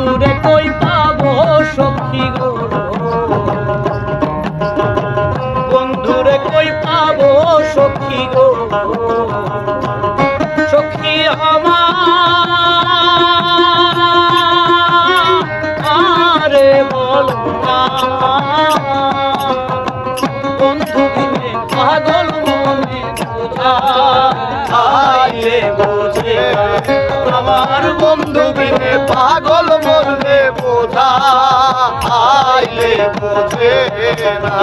বন্ধুরে কই পাবো সখী গো? বন্ধুরে কই পাবো সখী গো? সখী আমার বল বন্ধু দিনে পাগল মনে বোঝে। আমার বন্ধু বিনে পাগল বোঝে না।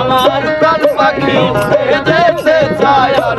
আমার কাল পাখি যেতে চায় আর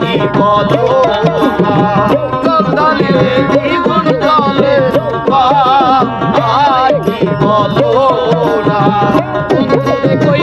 কি বলো কান্দালে জীবন চলে আর কি বলো না কই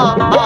아.